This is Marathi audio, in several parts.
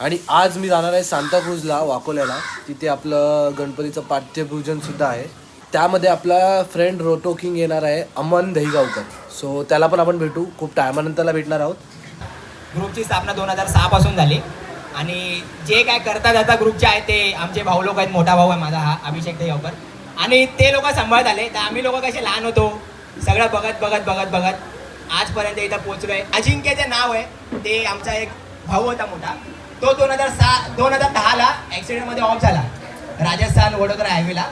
आणि आज मी जाणार आहे सांताक्रूजला वाकोल्याला. तिथे आपलं गणपतीचं पाठ्यपूजन सुद्धा आहे. त्यामध्ये आपला फ्रेंड रोटो किंग येणार आहे अमन दहीगावकर. सो त्याला पण आपण भेटू. खूप टायमानंतरला भेटणार आहोत. ग्रुपची स्थापना दोन हजार सहा पासून झाली. आणि जे काय करता जाता ग्रुपचे आहे ते आमचे भाऊ लोक आहेत मोठा भाऊ आहे माझा हा अभिषेक देवकर आणि ते लोक सांभाळत आले. तर आम्ही लोक कसे लहान होतो सगळं बघत बघत बघत बघत आजपर्यंत इथं पोहोचलोय. अजिंक्यचे नाव आहे. ते आमचा एक भाऊ होता मोठा. तो दोन हजार सहा दोन हजार दहाला ॲक्सिडेंटमध्ये ऑफ झाला. राजस्थान वडोदरा हायवेला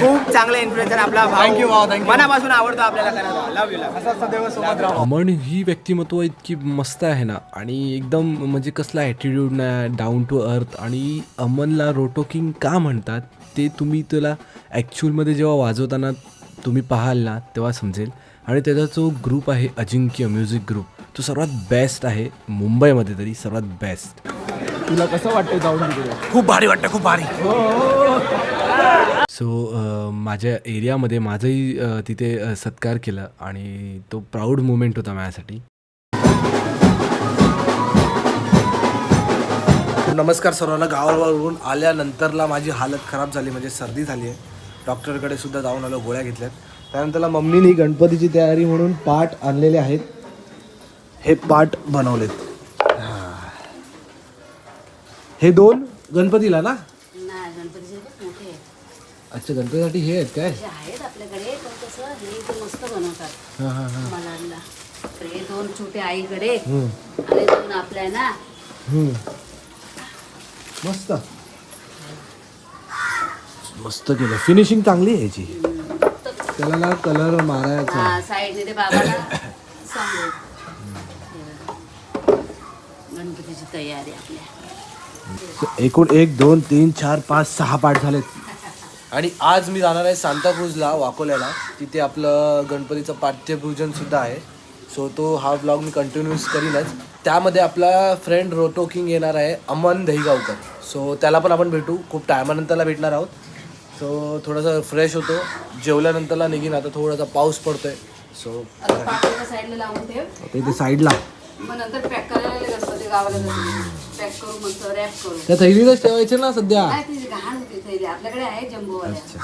खूप चांगला इन्फ्लुएन्सर आपला you. मनापासून आवडतो आपल्याला करायला. लव यू लव अमन ही व्यक्तिमत्व इतकी मस्त आहे ना आणि एकदम म्हणजे कसला ॲटिट्यूड नाही डाऊन टू अर्थ आणि अमनला रोटोकिंग का म्हणतात? ते तुम्ही त्याला ॲक्च्युअलमध्ये जेव्हा वाजवताना तुम्ही पाहाल ना तेव्हा समजेल. आणि त्याचा जो ग्रुप आहे अजिंक्य म्युझिक ग्रुप तो सर्वात बेस्ट आहे मुंबईमध्ये तरी सर्वात बेस्ट तुला कसं वाटतं जाऊन तिकडे? खूप भारी वाटतं खूप भारी. सो माझ्या एरियामध्ये माझंही तिथे सत्कार केला आणि तो प्राऊड मुमेंट होता माझ्यासाठी. नमस्कार सर्वांना. गावावरून आल्यानंतरला माझी हालत खराब झाली म्हणजे सर्दी झाली आहे. डॉक्टरकडे सुद्धा जाऊन आलो गोळ्या घेतल्यात. त्यानंतरला मम्मीनी गणपतीची तयारी म्हणून पाट आणलेले आहेत. हे पाट बनवलेत. हा. दोन गणपतीला ना? अच्छा गणपतीसाठी हे आहेत काय? आहेत आपल्याकडे पण कसं हे ते मस्त बनवतात. दोन छोटे आईकडे हम्म. आणि दोन आपल्या ना. मस्त. मस्त केलं. फिनिशिंग चांगली आहे याची. त्याला ना कलर मारायचा. हा साईडने ते बाबाला सांगू. गणपतीची तयारी आपल्या. एकूण एक दोन तीन चार पाच सहा पाठ झालेत. आणि आज मी जाणार आहे सांताक्रूजला वाकोल्याला. तिथे आपलं गणपतीचं पाठ्यपूजन सुद्धा आहे. सो तो हा ब्लॉग मी कंटिन्यूस करीनच. त्यामध्ये आपला फ्रेंड रोटो किंग येणार आहे अमन दहीगावकर सो त्याला पण आपण भेटू. खूप टायमानंतरला भेटणार आहोत. सो थोडंसं फ्रेश होतो. जेवल्यानंतरला निघीन. आता थोडासा पाऊस पडतोय. सो साईडला लावून ठेव. आता इथे साईडला मग नंतर पॅक करायला लागेल असतं ते गावाला पॅक करू मस्त रॅप करू. त्या थैलीतच ठेवायचे ना सध्या? काय ती घाण होती थैली. आपल्याकडे आहे जम्बोवाल्या. बन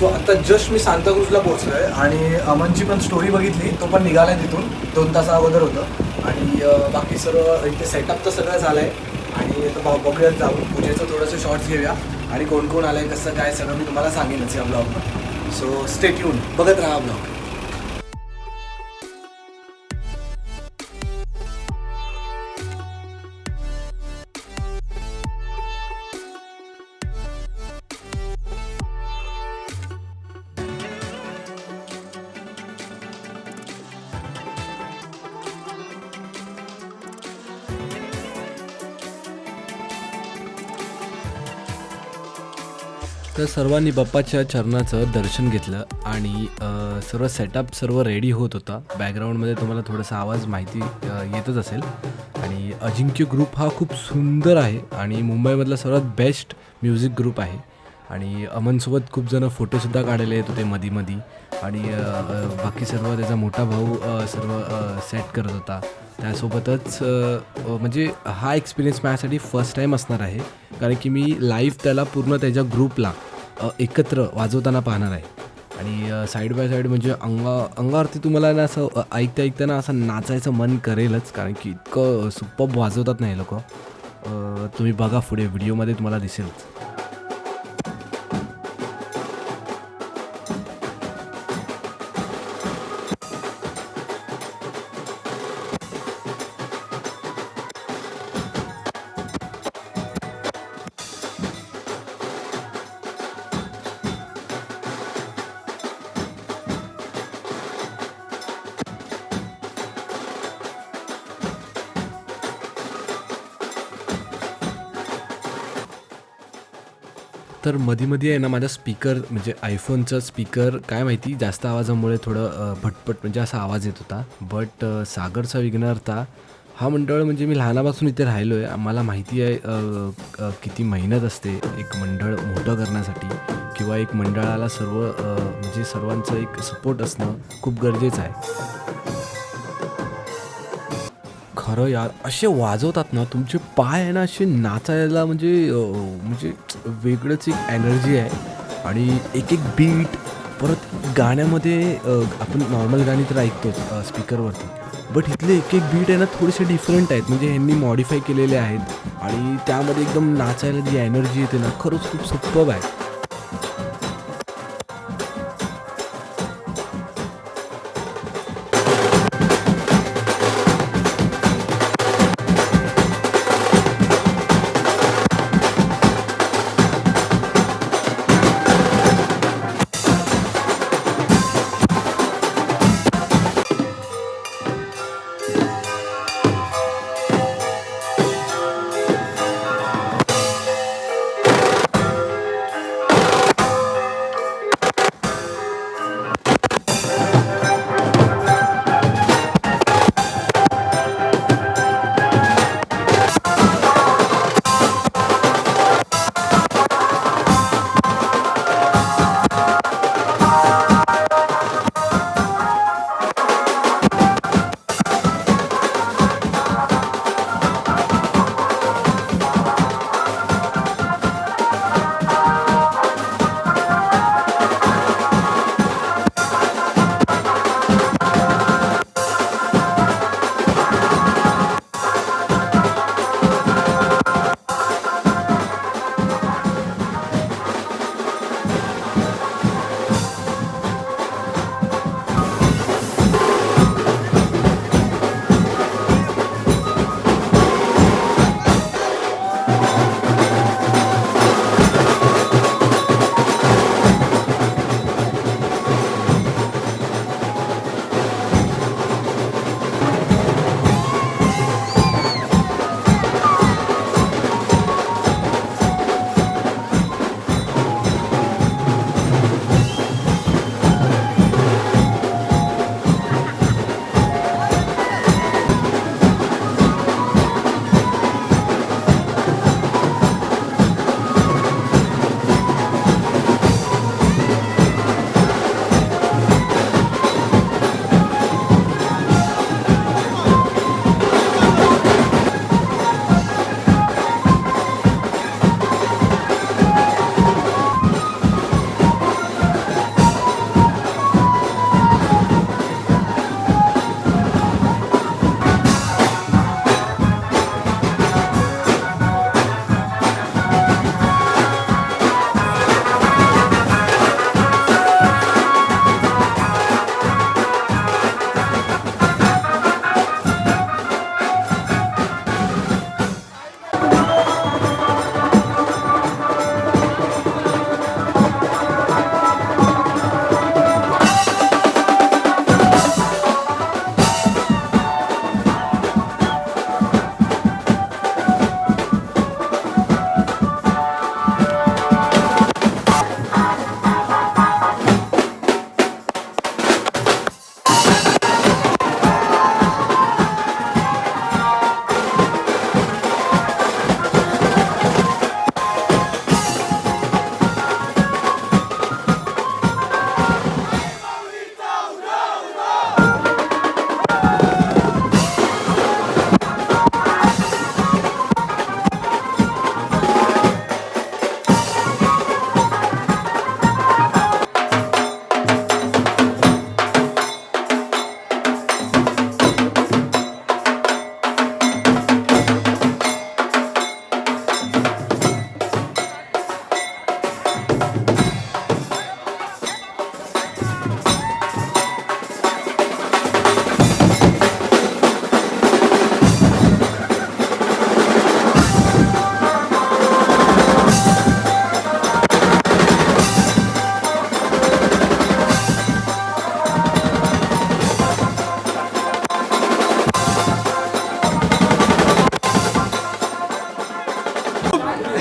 सो आता जस्ट मी सांताक्रूजला आहे आणि अमनची पण स्टोरी बघितली तो पण निघाला आहे तिथून दोन तासा अगोदर होतं. आणि अं, बाकी सर्व इथे सेटअप तर सगळं झालं आहे आणि आता ब- बघूयात जाऊन. पूजेचं थोडंसं शॉर्ट्स घेऊया. आणि कोण कोण आलं आहे कसं काय सगळं मी तुम्हाला सांगेनच या ब्लॉगमध्ये सो स्टेट येऊन बघत राहा ब्लॉग तर सर्वांनी बाप्पाच्या चरणाचं दर्शन घेतलं आणि सर्व सेटअप सर्व रेडी होत होता. बॅकग्राऊंडमध्ये तुम्हाला थोडासा आवाज माहिती येतच असेल. आणि अजिंक्य ग्रुप हा खूप सुंदर आहे आणि मुंबईमधला सर्वात बेस्ट म्युझिक ग्रुप आहे. आणि अमनसोबत खूप जणं फोटोसुद्धा काढायला येत होते मधी मधी. आणि बाकी सर्व त्याचा मोठा भाऊ सर्व सेट करत होता. त्यासोबतच म्हणजे हा एक्सपिरियन्स माझ्यासाठी फर्स्ट टाईम असणार आहे. कारण की मी लाईव्ह त्याला पूर्ण त्याच्या ग्रुपला एकत्र वाजवताना पाहणार आहे. आणि साईड बाय साईड म्हणजे अंगा अंगावरती तुम्हाला ना असं ऐकता ऐकताना असं नाचायचं मन करेलच. कारण की इतकं सुप्पब वाजवतात नाही लोक. तुम्ही बघा पुढे व्हिडिओमध्ये तुम्हाला दिसेलच. तर मधी मधी आहे ना माझा स्पीकर म्हणजे आयफोनचा स्पीकर काय माहिती जास्त आवाजामुळे थोडं भटपट म्हणजे असा आवाज येत होता. बट सागरचा विघ्नहर्ता हा मंडळ म्हणजे मी लहानापासून इथे राहिलो आहे मला माहिती आहे किती मेहनत असते एक मंडळ मोठं करण्यासाठी किंवा एक मंडळाला सर्व म्हणजे सर्वांचं एक सपोर्ट असणं खूप गरजेचं आहे. खरं यार असे वाजवतात ना तुमचे पाय आहे ना असे नाचायला म्हणजे म्हणजे वेगळंच एक एनर्जी आहे. आणि एक एक बीट परत गाण्यामध्ये आपण नॉर्मल गाणी तर ऐकतोच स्पीकरवरती बट इथले एक एक बीट आहे ना थोडेसे डिफरंट आहेत. म्हणजे ह्यांनी मॉडिफाय केलेले आहेत. आणि त्यामध्ये एकदम नाचायला जी एनर्जी येते ना खरंच खूप सुप्पब आहे.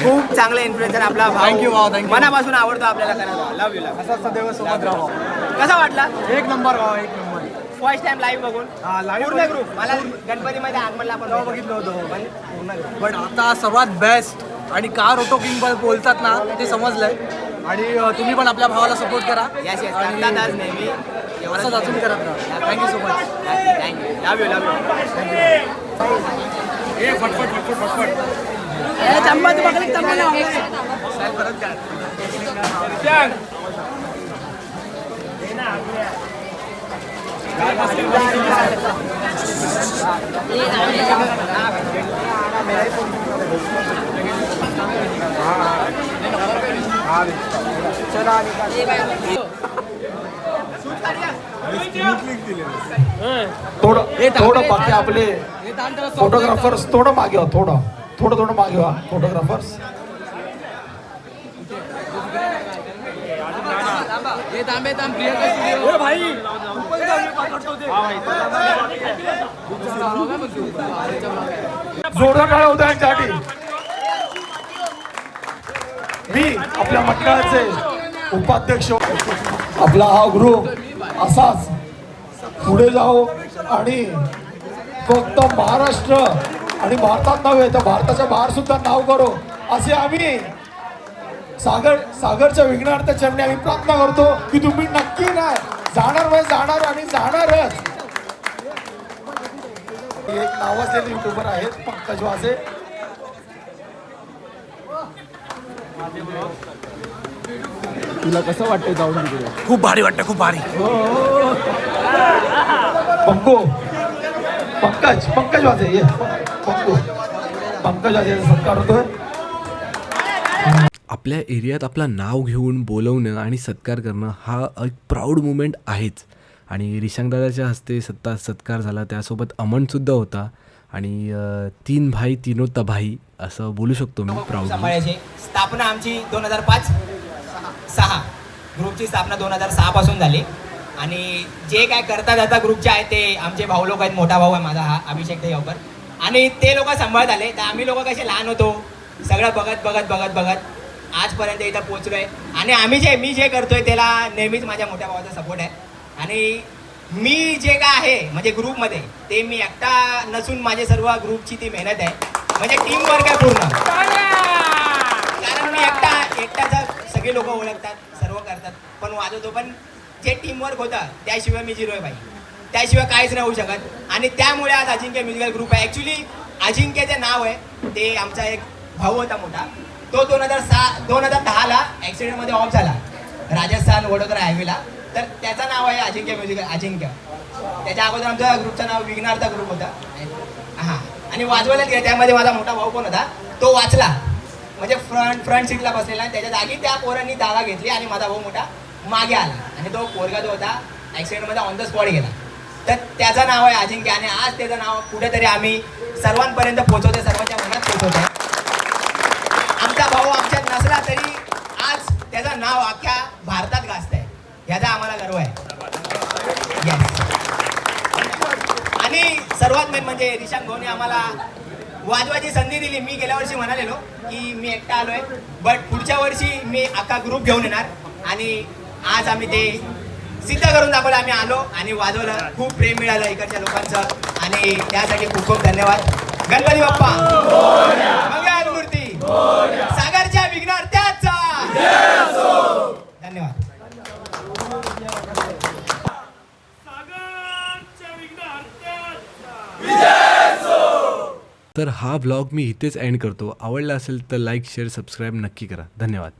खूप चांगला इन्फ्लुएन्सर आपला you, भाऊ, you. मनापासून आवडतो आपल्याला करा लव यू असं सदैव सोबत राहा. कसा वाटला? एक नंबर भाऊ एक नंबर. फर्स्ट टाइम लाईव्ह बघून. हा, live पूर्ण बघून. ग्रुप मला गणपतीमध्ये आगमनला आपण तेव्हा बघितलं होतं. पण पूर्ण group. पण आता सर्वात बेस्ट आणि कार ऑटो किंग बोलतात ना ते समजलंय. आणि अं, तुम्ही पण आपल्या भावाला सपोर्ट करा. आणि करतातच नेहमी. असंच अजून करत राहा. Thank you so much thank you love you love you थोड़ा थोड़ा फटफट फटफट बाकी आपले फोटोग्राफर्स थोडं मागे व्हा थोडं. थोडं थोडं मागे व्हा फोटोग्राफर्स जोरदार टाळ्या होत्या यांच्यासाठी. मी आपल्या मंडळाचे उपाध्यक्ष. आपला हा ग्रुप असाच पुढे जाओ आणि फक्त महाराष्ट्र आणि भारतात नव्हे तर भारताच्या बाहेर सुद्धा नाव करो. असे आम्ही सागर सागरच्या विघ्नार्थ चरणी आम्ही प्रार्थना करतो की तुम्ही नक्की नाही जाणार म्हणजे जाणार आणि जाणारच. एक नावाजलेले युट्यूबर आहेत पंकज वाजे तुला कसं वाटतंय जाऊन खूप भारी वाटतं खूप भारी. पंकू पंकज पंकज वाजे ये पंकू पंकज वाजे सत्कार होतोय. आपल्या एरियात आपलं नाव घेऊन बोलवणं आणि सत्कार करणं हा एक प्राऊड मुमेंट आहेच. आणि रिशांगदादाच्या हस्ते सत्ता सत्कार झाला. त्यासोबत अमनसुद्धा होता. आणि तीन भाई तीनो तभाई असं बोलू शकतो मी प्राऊड स्थापना आमची दोन हजार पाच सहा. ग्रुपची स्थापना दोन हजार सहा पासून झाली. आणि जे काय करता जाता ग्रुपचे आहे ते आमचे भाऊ लोक आहेत मोठा भाऊ आहे माझा हा अभिषेक देवकर आणि ते लोक सांभाळत आले तर आम्ही लोक कसे लहान होतो सगळं बघत बघत बघत बघत आजपर्यंत इथं पोचलोय आणि आम्ही जे मी जे करतोय त्याला नेहमीच माझ्या मोठ्या भावाचा सपोर्ट आहे. आणि मी जे काय आहे म्हणजे ग्रुपमध्ये ते मी एकटा नसून माझे सर्व ग्रुपची ती मेहनत आहे. म्हणजे टीम वर्क आहे पूर्ण. कारण मी एकटा एकटाचा सगळे लोक ओळखतात सर्व करतात. पण वाजवतो पण जे टीमवर्क होतं त्याशिवाय मी झिरो आहे त्याशिवाय काहीच नाही होऊ शकत. आणि त्यामुळे आज अजिंक्य म्युझिकल ग्रुप आहे. ॲक्च्युली अजिंक्यचे नाव आहे ते आमचा एक भाऊ होता मोठा. तो दोन हजार सहा दोन हजार दहाला ॲक्सिडेंटमध्ये ऑफ झाला. राजस्थान वडोदरा हायवेला तर त्याचं नाव आहे अजिंक्य म्युझिकल अजिंक्य. त्याच्या अगोदर आमच्या ग्रुपचं नाव विघ्नार्थ ग्रुप होता. हां. आणि वाजवायला गेलं त्यामध्ये माझा मोठा भाऊ पण होता. तो वाचला. म्हणजे फ्रंट फ्रंट सीटला बसलेला आणि त्याच्या जागी त्या पोरांनी जागा घेतली आणि माझा भाऊ मोठा मागे आला. आणि तो पोरगा जो होता ॲक्सिडेंटमध्ये ऑन द स्पॉट गेला. तर त्याचं नाव आहे अजिंक्य. आणि आज त्याचं नाव कुठेतरी आम्ही सर्वांपर्यंत पोहोचवते सर्वांच्या मनात पोहोचवतोय. आमचा भाऊ आमच्यात नसला तरी आज त्याचं नाव अख्ख्या भारतात गाजत आहे याचा आम्हाला गर्व आहे. आणि सर्वात मेन म्हणजे रिशांक भाऊने आम्हाला वाजवायची संधी दिली. मी गेल्या वर्षी म्हणालेलो की मी एकटा आलोय बट पुढच्या वर्षी मी अख्खा ग्रुप घेऊन येणार. आणि आज आम्ही ते सिद्ध करून दाखवलं आम्ही आलो आणि वाजवलं. खूप प्रेम मिळालं इकडच्या लोकांचं. आणि त्यासाठी खूप खूप धन्यवाद. गणपती बाप्पा. मंगल मूर्ती. सागरच्या विघ्नार्थ्याचा. धन्यवाद. तर हा व्लॉग मी इथेच एंड करतो. आवडला असेल तर लाईक शेअर सबस्क्राईब नक्की करा. धन्यवाद.